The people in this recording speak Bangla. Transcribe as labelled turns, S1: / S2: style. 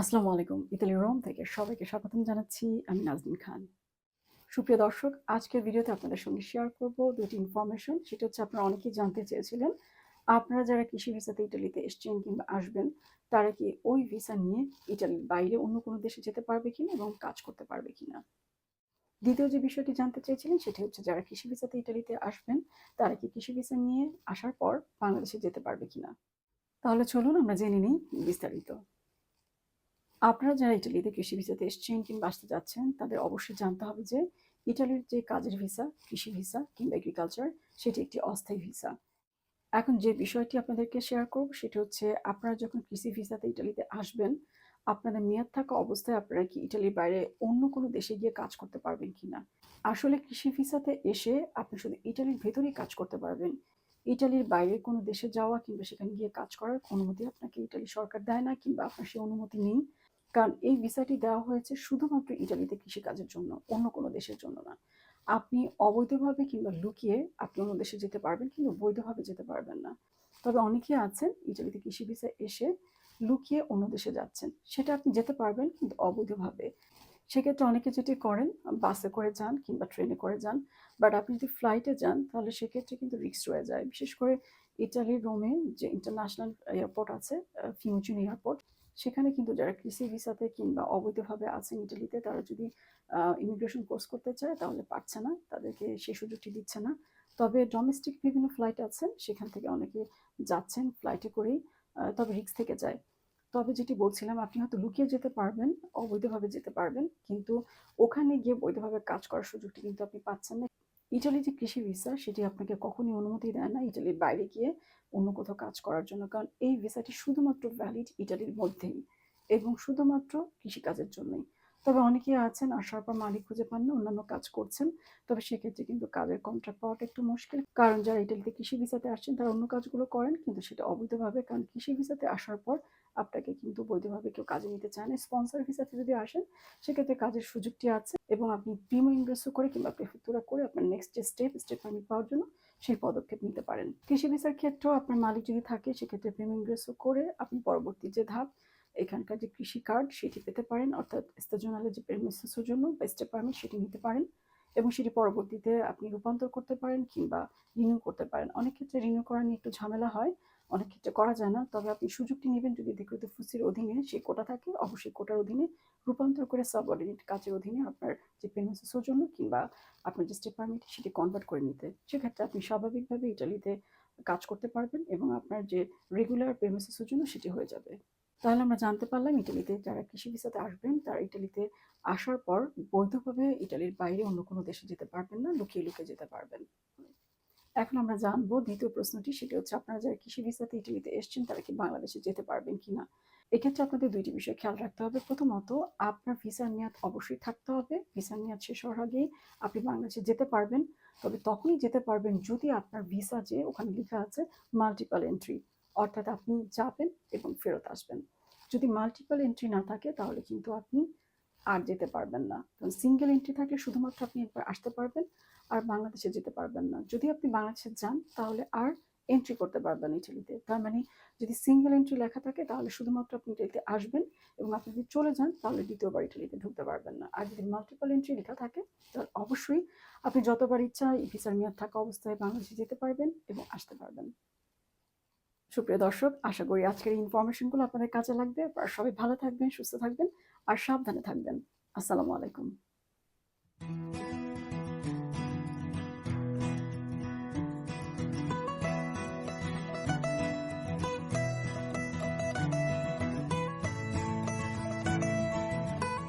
S1: আসসালামু আলাইকুম ইতালি রোম থেকে সবাইকে স্বাগতম জানাচ্ছি, আমি নাজনীন খান। সুপ্রিয় দর্শক, আজকের ভিডিওতে আপনাদের সঙ্গে শেয়ার করব দুটি ইনফরমেশন সেটা হচ্ছে আপনারা অনেকেই জানতে চেয়েছিলেন, আপনারা যারা কৃষি ভিসাতে ইটালিতে এসছেন কিংবা আসবেন, তারা কি ওই ভিসা নিয়ে ইটালির বাইরে অন্য কোনো দেশে যেতে পারবে কিনা এবং কাজ করতে পারবে কিনা? দ্বিতীয় যে বিষয়টি জানতে চেয়েছিলেন, সেটি হচ্ছে যারা কৃষি ভিসাতে ইটালিতে আসবেন, তারা কি কৃষি ভিসা নিয়ে আসার পর বাংলাদেশে যেতে পারবে কিনা? তাহলে চলুন আমরা জেনে নিই বিস্তারিত। আপনারা যারা ইটালিতে কৃষি ভিসাতে এসছেন কিংবা আসতে যাচ্ছেন, তাদের অবশ্যই জানতে হবে যে ইটালির যে কাজের ভিসা, কৃষি ভিসা কিংবা এগ্রিকালচার সেটি একটি অস্থায়ী ভিসা। এখন যে বিষয়টি আপনাদেরকে শেয়ার করব, সেটি হচ্ছে আপনারা যখন কৃষি ভিসাতে ইটালিতে আসবেন, আপনাদের মেয়াদ থাকা অবস্থায় আপনারা কি ইটালির বাইরে অন্য কোনো দেশে গিয়ে কাজ করতে পারবেন কিনা? আসলে কৃষি ভিসাতে এসে আপনি শুধু ইটালির ভেতরেই কাজ করতে পারবেন। ইটালির বাইরে কোনো দেশে যাওয়া কিংবা সেখানে গিয়ে কাজ করার অনুমতি আপনাকে ইটালি সরকার দেয় না কিংবা আপনার সেই অনুমতি নেই। কারণ এই ভিসাটি দেওয়া হয়েছে শুধুমাত্র ইটালিতে কৃষিকাজের জন্য, অন্য কোনো দেশের জন্য না। আপনি অবৈধভাবে কিংবা লুকিয়ে আপনি অন্য দেশে যেতে পারবেন কিন্তু বৈধভাবে যেতে পারবেন না। তবে অনেকেই আছেন ইটালিতে কৃষি ভিসা এসে লুকিয়ে অন্য দেশে যাচ্ছেন। সেটা আপনি যেতে পারবেন কিন্তু অবৈধভাবে। সেক্ষেত্রে অনেকে যেটি করেন, বাসে করে যান কিংবা ট্রেনে করে যান, বাট আপনি যদি ফ্লাইটে যান তাহলে সেক্ষেত্রে কিন্তু রিস্ক রয়ে যায়। বিশেষ করে ইটালির রোমে যে ইন্টারন্যাশনাল এয়ারপোর্ট আছে ফিউচিন এয়ারপোর্ট, সেখানে কিন্তু যারা কৃষি ভিসাতে কিংবা অবৈধভাবে আছেন ইটালিতে, তারা যদি ইমিগ্রেশন কোর্স করতে চায়, তাহলে পারছে না, তাদেরকে সেই সুযোগটি দিচ্ছে না। তবে ডোমেস্টিক বিভিন্ন ফ্লাইট আছে, সেখান থেকে অনেকে যাচ্ছেন ফ্লাইটে করেই তবে রিক্স থেকে যায়। তবে যেটি বলছিলাম, আপনি হয়তো লুকিয়ে যেতে পারবেন, অবৈধভাবে যেতে পারবেন, কিন্তু ওখানে গিয়ে বৈধভাবে কাজ করার সুযোগটি কিন্তু আপনি পাচ্ছেন না। ইটালি যে কৃষি ভিসা সেটি আপনাকে কখনই অনুমতি দেয় না। ইটালির বাইরে গিয়ে অন্য কোথাও কাজ করার জন্য, কারণ এই ভিসাটি শুধুমাত্র ভ্যালিড ইটালির মধ্যেই এবং শুধুমাত্র কৃষিকাজের জন্যই। তবে অনেকেই আছেন আসার পর মালিক খুঁজে পান না অন্যান্য কাজ করছেন। তবে সেক্ষেত্রে কিন্তু কাজের কন্ট্রাক্ট পাওয়াটা একটু মুশকিল। কারণ যারা ইটালিতে কৃষি ভিসাতে আসছেন, তারা অন্য কাজগুলো করেন, কিন্তু সেটা অবৈধভাবে। কারণ কৃষি ভিসাতে আসার পর আপনাকে কিন্তু বৈধভাবে কেউ কাজে নিতে চায় না। স্পন্সর ভিসাতে যদি আসেন, সেক্ষেত্রে কাজের সুযোগটি আছে এবং আপনি প্রিমো ইনভেস্ট করে কিংবা প্রেফেক্টুরা করে আপনার নেক্সট যে স্টেপ স্টেপ পারমিট পাওয়ার জন্য সেই পদক্ষেপ নিতে পারেন। কৃষি ভিসার ক্ষেত্রেও আপনার মালিক যদি থাকে, সেক্ষেত্রে প্রিমো ইনভেস্ট করে আপনি পরবর্তী যে ধাপ এখানকার যে কৃষি কার্ড, সেটি পেতে পারেন। অর্থাৎ স্তেজনালের যে প্রেমিসেসের জন্য বা স্টেপ পারমিট সেটি নিতে পারেন এবং সেটি পরবর্তীতে আপনি রূপান্তর করতে পারেন কিংবা রিনিউ করতে পারেন। অনেক ক্ষেত্রে রিনিউ করা নিয়ে একটু ঝামেলা হয়, অনেক ক্ষেত্রে করা যায় না। তবে আপনি সুযোগটি নেবেন যদি দেখতে ফুসির অধীনে সেই কোটা থাকে, অবশ্যই কোটার অধীনে রূপান্তর করে সাবঅর্ডিনেট কাজের অধীনে আপনার যে পেমেন্টের সৌজন্য কিংবা আপনার যে স্টেপ পারমিট সেটি কনভার্ট করে নিতে। সেক্ষেত্রে আপনি স্বাভাবিকভাবে ইটালিতে কাজ করতে পারবেন এবং আপনার যে রেগুলার পেমেন্টের জন্য সেটি হয়ে যাবে। তাহলে আমরা জানতে পারলাম ইটালিতে যারা কৃষি ভিসাতে আসবেন, তারা ইটালিতে আসার পর বৈধভাবে ইটালির বাইরে অন্য কোনো দেশে যেতে পারবেন না, লুকিয়ে লুকিয়ে যেতে পারবেন। এখন আমরা জানব দ্বিতীয় প্রশ্নটি, সেটি হচ্ছে আপনারা যারা কৃষি ভিসাতে ইটালিতে এসছেন, তারা কি বাংলাদেশে যেতে পারবেন কি না? এক্ষেত্রে আপনাদের দুইটি বিষয় খেয়াল রাখতে হবে। প্রথমত, আপনার ভিসার মেয়াদ অবশ্যই থাকতে হবে। ভিসার মেয়াদ শেষ হওয়ার আগেই আপনি বাংলাদেশে যেতে পারবেন। তবে তখনই যেতে পারবেন যদি আপনার ভিসা যে ওখানে লেখা আছে মাল্টিপাল এন্ট্রি অর্থাৎ আপনি যাবেন এবং ফেরত আসবেন। যদি মাল্টিপল এন্ট্রি না থাকে, তাহলে কিন্তু আপনি আর যেতে পারবেন না। কারণ সিঙ্গেল এন্ট্রি থাকলে শুধুমাত্র আপনি একবার আসতে পারবেন আর বাংলাদেশে যেতে পারবেন না। যদি আপনি বাংলাদেশে যান, তাহলে আর এন্ট্রি করতে পারবেন ইটালিতে। তার মানে যদি সিঙ্গেল এন্ট্রি লেখা থাকে, তাহলে শুধুমাত্র আপনি ইটালিতে আসবেন এবং আপনি যদি চলে যান, তাহলে দ্বিতীয়বার ইটালিতে ঢুকতে পারবেন না। আর যদি মাল্টিপল এন্ট্রি লেখা থাকে, তাহলে অবশ্যই আপনি যতবার ইচ্ছা ভিসার মেয়াদ থাকা অবস্থায় বাংলাদেশে যেতে পারবেন এবং আসতে পারবেন। সুপ্রিয় দর্শক, আশা করি আজকের ইনফরমেশনগুলো আপনাদের কাজে লাগবে। আর সবাই ভালো থাকবেন, সুস্থ থাকবেন আর সাবধানে থাকবেন। আসসালামু আলাইকুম।